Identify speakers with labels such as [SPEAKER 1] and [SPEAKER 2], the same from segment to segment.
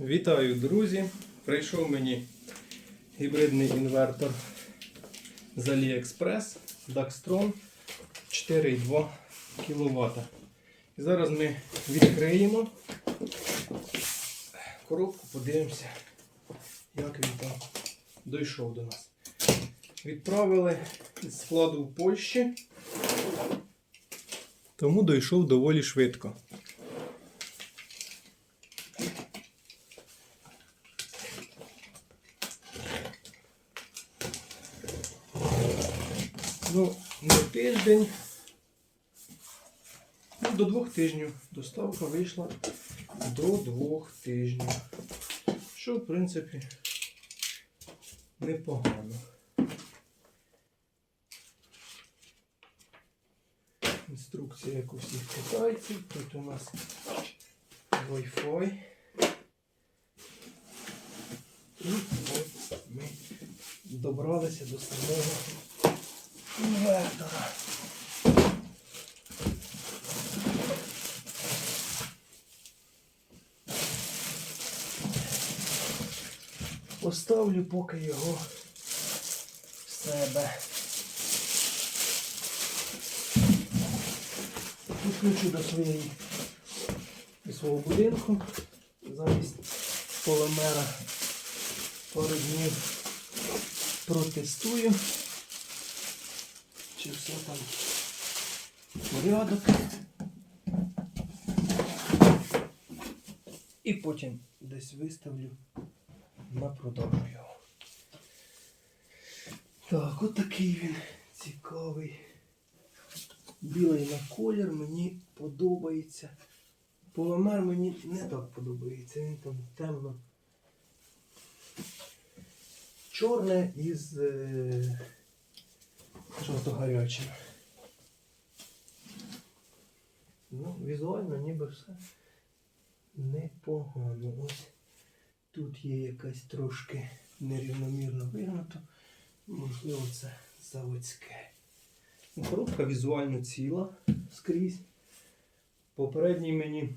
[SPEAKER 1] Вітаю, друзі! Прийшов мені гібридний інвертор з AliExpress Daxtron 4,2 кВт. І зараз ми відкриємо коробку, подивимося, як він там дійшов до нас. Відправили з складу в Польщі, тому дійшов доволі швидко. Ну, не тиждень. Ну, до двох тижнів. Доставка вийшла до двох тижнів. Що, в принципі, непогано. Інструкція, як у всіх китайців. Тут у нас Wi-Fi. І ось ми добралися до самого інвертора. Поставлю поки його в себе. Підключу до своєї до свого будинку замість полимера пару днів протестую. Чи все там порядок. І потім десь виставлю на продажу його. Так, от такий він цікавий. Білий на колір мені подобається. Полимер мені не так подобається. Він там темно. Чорне із е, жовто-гарячим. Ну, візуально ніби все непогано. Ось тут є якась трошки нерівномірно вигнуто. Можливо, це заводське. Ну, Коробка візуально ціла скрізь. Попередній мені,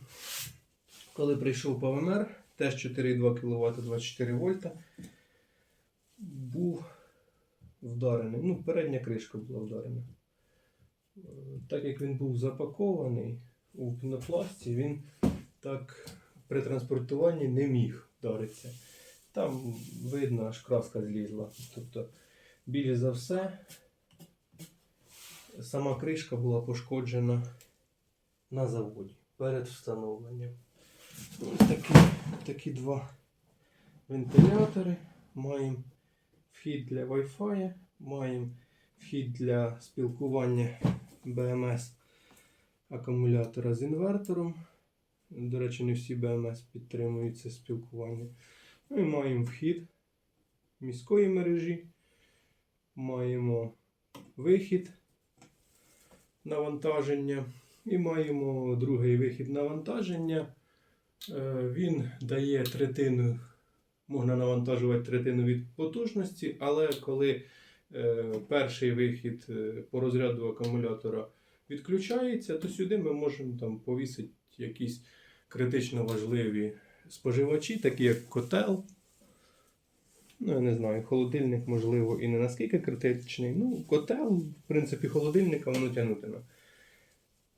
[SPEAKER 1] коли прийшов ПВМР, теж 4,2 кВт 24 вольта, був вдарений. Ну, передня кришка була вдарена. Так як він був запакований у пінопласті, він так при транспортуванні не міг вдаритися. Там видно, аж краска злізла. Тобто, більш за все, сама кришка була пошкоджена на заводі перед встановленням. Ось такі, такі два вентилятори. Маємо вхід для Wi-Fi, маємо вхід для спілкування BMS акумулятора з інвертором. До речі, не всі BMS підтримують це спілкування. Ну і маємо вхід міської мережі, маємо вихід навантаження і маємо другий вихід навантаження. Е, Він дає третину, можна навантажувати третину від потужності, але коли е, перший вихід е, по розряду акумулятора відключається, то сюди ми можемо там повісити якісь критично важливі споживачі, такі як котел. Ну, я не знаю, холодильник, можливо, і не наскільки критичний. Ну, котел, в принципі, холодильника воно тягнутиме.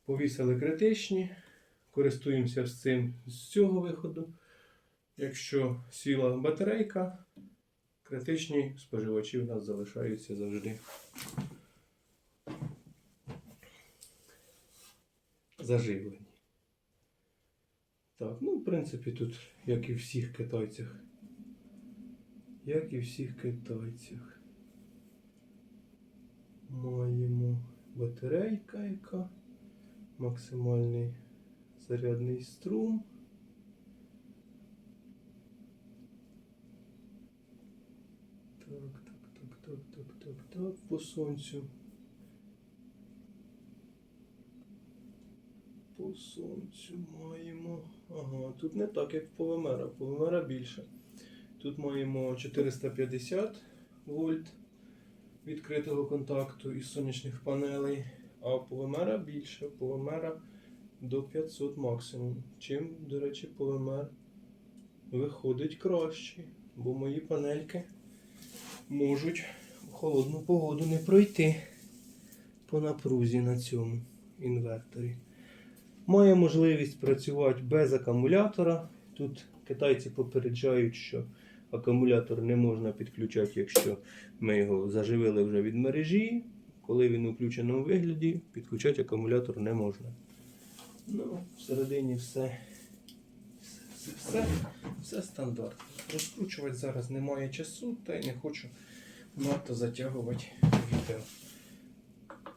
[SPEAKER 1] Повісили критичні, користуємося з цим з цього виходу. Якщо сіла батарейка, критичні споживачі в нас залишаються завжди. Заживлені. Так, ну, в принципі, тут, як і всіх китайцях. Як і всіх китайцях. Маємо батарейка, яка максимальний зарядний струм. Так, так, так, так, так, так, по сонцю. По сонцю маємо. Ага, тут не так, як в Повемера. Повемера більше. Тут маємо 450 вольт відкритого контакту із сонячних панелей, а у Повемера більше. У Повемера до 500 максимум. Чим, до речі, Повемер виходить краще, бо мої панельки можуть холодну погоду не пройти по напрузі на цьому інверторі. Має можливість працювати без акумулятора. Тут китайці попереджають, що акумулятор не можна підключати, якщо ми його заживили вже від мережі. Коли він у включеному вигляді, підключати акумулятор не можна. Ну, всередині все, все, все, все стандартно. Розкручувати зараз немає часу, та й не хочу надто затягувати відео.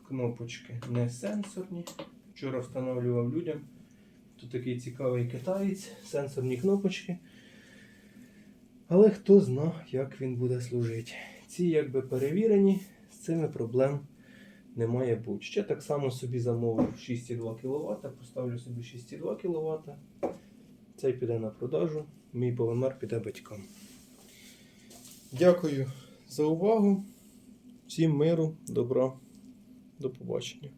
[SPEAKER 1] Кнопочки не сенсорні. Вчора встановлював людям. Тут такий цікавий китаєць, сенсорні кнопочки. Але хто зна, як він буде служити. Ці якби перевірені, з цими проблем не має бути. Ще так само собі замовив 6,2 кВт, поставлю собі 6,2 кВт. Цей піде на продажу, мій полимер піде батькам. Дякую за увагу. Всім миру, добра, до побачення.